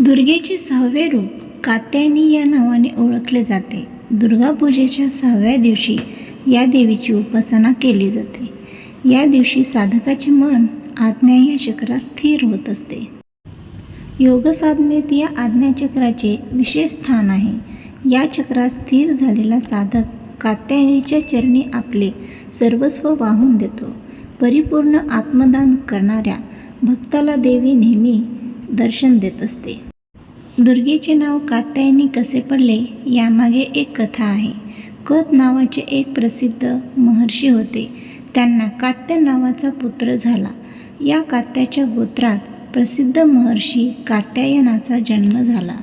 दुर्गेचे सहावे रूप कात्यायनी या नावाने ओळखले जाते. दुर्गापूजेच्या सहाव्या दिवशी या देवीची उपासना केली जाते. या दिवशी साधकाचे मन आज्ञा या चक्रात स्थिर होत असते. योगसाधनेत या आज्ञाचक्राचे विशेष स्थान आहे. या चक्रात स्थिर झालेला साधक कात्यायनीच्या चरणी आपले सर्वस्व वाहून देतो. परिपूर्ण आत्मदान करणाऱ्या भक्ताला देवी नेहमी दर्शन देत असते. दुर्गेचे नाव कात्यायनी कसे पडले यामागे एक कथा आहे. कत नावाचे एक प्रसिद्ध महर्षी होते. त्यांना कात्य नावाचा पुत्र झाला. या कात्याच्या गोत्रात प्रसिद्ध महर्षी कात्यायनाचा जन्म झाला.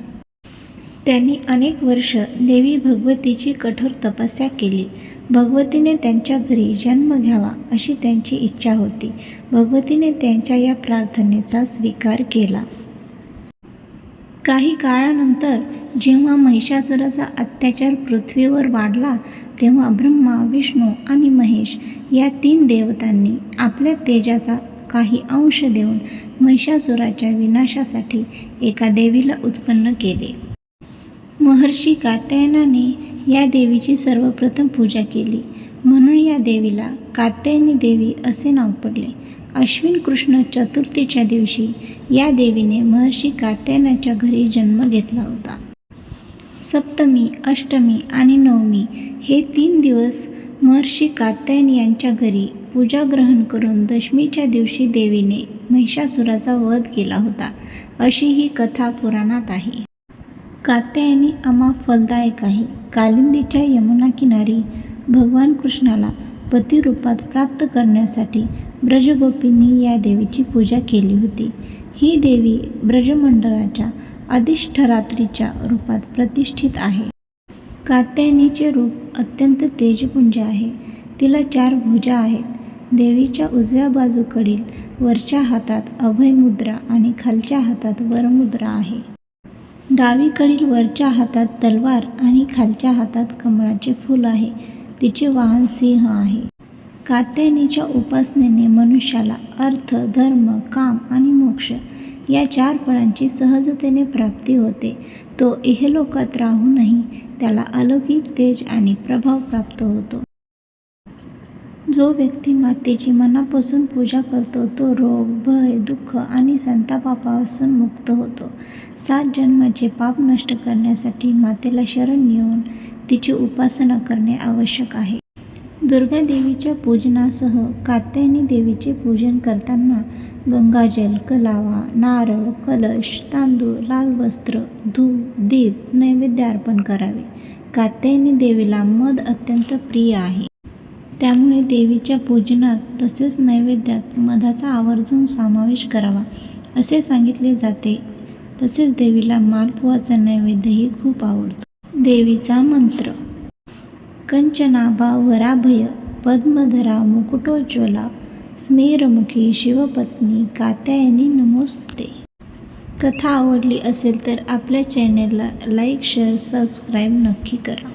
त्यांनी अनेक वर्ष देवी भगवतीची कठोर तपस्या केली. भगवतीने त्यांच्या घरी जन्म घ्यावा अशी त्यांची इच्छा होती. भगवतीने त्यांच्या या प्रार्थनेचा स्वीकार केला. काही काळानंतर जेव्हा महिषासुराचा अत्याचार पृथ्वीवर वाढला तेव्हा ब्रह्मा विष्णू आणि महेश या तीन देवतांनी आपल्या तेजाचा काही अंश देऊन महिषासुराच्या विनाशासाठी एका देवीला उत्पन्न केले. महर्षी कात्यायनाने या देवीची सर्वप्रथम पूजा केली. म्हणून या देवीला कात्यायनी देवी असे नाव पडले. अश्विन कृष्ण चतुर्थीच्या दिवशी या देवीने महर्षी कात्यायनाच्या घरी जन्म घेतला होता. सप्तमी अष्टमी आणि नवमी हे तीन दिवस महर्षी कात्यायन यांच्या घरी पूजा ग्रहण करून दशमीच्या दिवशी देवीने महिषासुराचा वध केला होता. अशी ही कथा पुराणात आहे. कात्यायनी अमा फलदायक आहे. कालिंदीच्या यमुना किनारी भगवान कृष्णाला पतिरूपात प्राप्त करण्यासाठी ब्रजगोपींनी या देवीची पूजा केली होती. ही देवी ब्रजमंडळाच्या अधिष्ठरात्रीच्या रूपात प्रतिष्ठित आहे. कात्यायनीचे रूप अत्यंत तेजपुंज आहे. तिला चार भुजा आहेत. देवीच्या उजव्या बाजूकडील वरच्या हातात अभय मुद्रा आणि खालच्या हातात वरमुद्रा आहे. डावीकडील वरच्या हातात तलवार आणि खालच्या हातात कमळाचे फूल आहे. तिचे वाहन सिंह आहे. कात्यायनीच्या उपासनेने मनुष्याला अर्थ धर्म काम आणि मोक्ष या चार फळांची सहजतेने प्राप्ती होते. तो इहलोकात राहूनही त्याला अलौकिक तेज आणि प्रभाव प्राप्त होतो. जो व्यक्ती मातेची मनापासून पूजा करतो तो रोग भय दुःख आणि संतापापासून मुक्त होतो. सात जन्माचे पाप नष्ट करण्यासाठी मातेला शरण येऊन तिची उपासना करणे आवश्यक आहे. दुर्गा देवीच्या पूजनासह कात्यायनी देवीचे पूजन करताना गंगाजल कलावा नारळ कलश तांदूळ लाल वस्त्र धूप दीप नैवेद्य अर्पण करावे. कात्यायनी देवीला मध अत्यंत प्रिय आहे. त्यामुळे देवीच्या पूजनात तसेच नैवेद्यात मधाचा आवर्जून समावेश करावा असे सांगितले जाते. तसेच देवीला मालपुवाचा नैवेद्यही खूप आवडतो. देवीचा मंत्र कंचनाभा वराभय पद्मधरा मुकुटोज्ज्वला स्मेरमुखी शिवपत्नी कात्यायनी नमोस्ते. कथा आवडली असेल तर आपल्या चॅनेलला लाईक शेअर सबस्क्राईब नक्की करा.